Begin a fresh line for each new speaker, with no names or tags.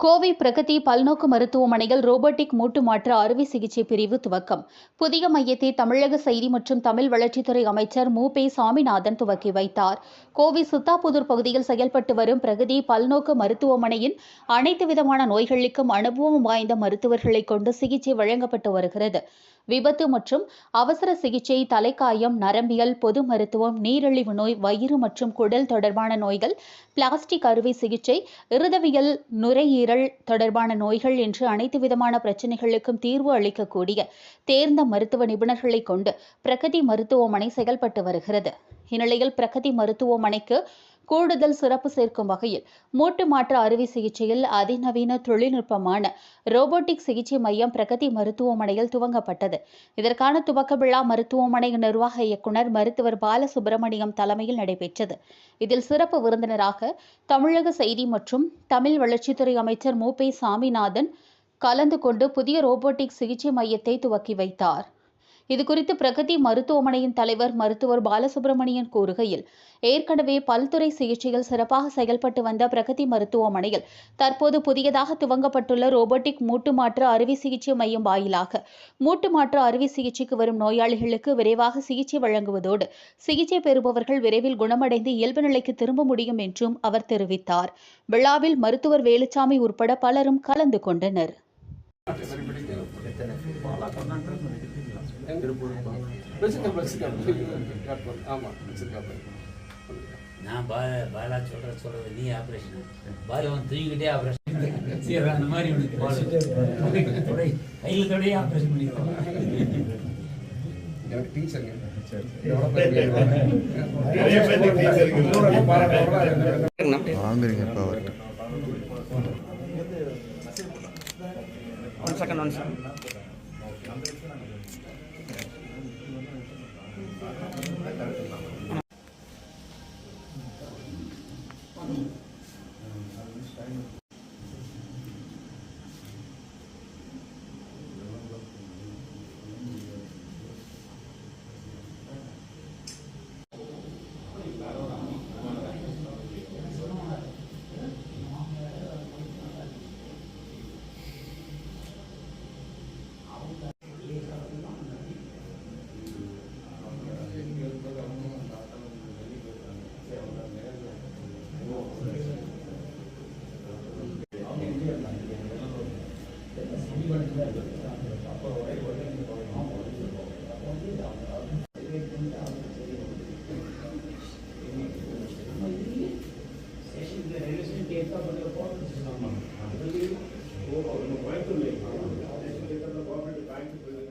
கோவை பிரகதி பல்நோக்கு மருத்துவமனையில் ரோபோட்டிக் மூட்டு மாற்று அறுவை சிகிச்சை பிரிவு துவக்கம். புதிய மையத்தை தமிழக செய்தி மற்றும் தமிழ் வளர்ச்சித்துறை அமைச்சர் மு. பே. சாமிநாதன் துவக்கி வைத்தார். கோவை சித்தாபுதூர் பகுதியில் செயல்பட்டு வரும் பிரகதி பல்நோக்கு மருத்துவமனையின் அனைத்து விதமான நோய்களுக்கும் அனுபவம் வாய்ந்த மருத்துவர்களை கொண்டு சிகிச்சை வழங்கப்பட்டு வருகிறது. விபத்து மற்றும் அவசர சிகிச்சை தலைக்காயம் நரம்பியல் பொது மருத்துவம் நீரிழிவு நோய் வயிறு மற்றும் குடல் தொடர்பான நோய்கள் பிளாஸ்டிக் அறுவை சிகிச்சை இருதவியல் நுரையீரல் தொடர்பான நோய்கள் என்று அனைத்து விதமான பிரச்சனைகளுக்கும் தீர்வு அளிக்கக்கூடிய தேர்ந்த மருத்துவ நிபுணர்களை கொண்டு பிரகதி மருத்துவமனை செயல்பட்டு வருகிறது. இந்நிலையில் பிரகதி மருத்துவமனைக்கு கூடுதல் சிறப்பு சேர்க்கும் வகையில் மூட்டு மாற்று அறுவை சிகிச்சையில் அதிநவீன தொழில்நுட்பமான ரோபோட்டிக் சிகிச்சை மையம் பிரகதி மருத்துவமனையில் துவங்கப்பட்டது. இதற்கான துவக்க விழா மருத்துவமனை நிர்வாக இயக்குனர் மருத்துவர் பாலசுப்பிரமணியம் தலைமையில் நடைபெற்றது. இதில் சிறப்பு விருந்தினராக தமிழக செய்தி மற்றும் தமிழ் வளர்ச்சித்துறை அமைச்சர் மு. சாமிநாதன் கலந்து கொண்டு புதிய ரோபோட்டிக் சிகிச்சை மையத்தை துவக்கி வைத்தார். இதுகுறித்து பிரகதி மருத்துவமனையின் தலைவர் மருத்துவர் பாலசுப்பிரமணியன் கூறுகையில் ஏற்கனவே பல்துறை சிகிச்சையில் சிறப்பாக செயல்பட்டு வந்த பிரகதி மருத்துவமனையில் தற்போது புதியதாக துவங்கப்பட்டுள்ள ரோபோட்டிக் மூட்டு மாற்று அறுவை சிகிச்சை மையம் வாயிலாக மூட்டு மாற்று அறுவை சிகிச்சைக்கு வரும் நோயாளிகளுக்கு விரைவாக சிகிச்சை வழங்குவதோடு சிகிச்சை பெறுபவர்கள் விரைவில் குணமடைந்து இயல்பு நிலைக்கு திரும்ப முடியும் என்றும் அவர் தெரிவித்தார். விழாவில் மருத்துவர் வேலுச்சாமி உட்பட பலரும் கலந்து கொண்டனர்.
ஆமாம் வச்சுருக்காப்ப
நான் பால பாலா சொல்ற சொல்றது நீ ஆப்ரேஷன் பாலு வந்து தூங்கிக்கிட்டே ஆப்ரேஷன் சரி அந்த மாதிரி உனக்கு கையில் தொடையே ஆப்ரேஷன் பண்ணிடுவோம்
எனக்கு டீச்சர்
வாங்குறீங்க இப்போ அவர்கிட்ட.
One second one second Yeah. கோயம்புத்தூர்ல கோஆபரேட்டிவ் பேங்க்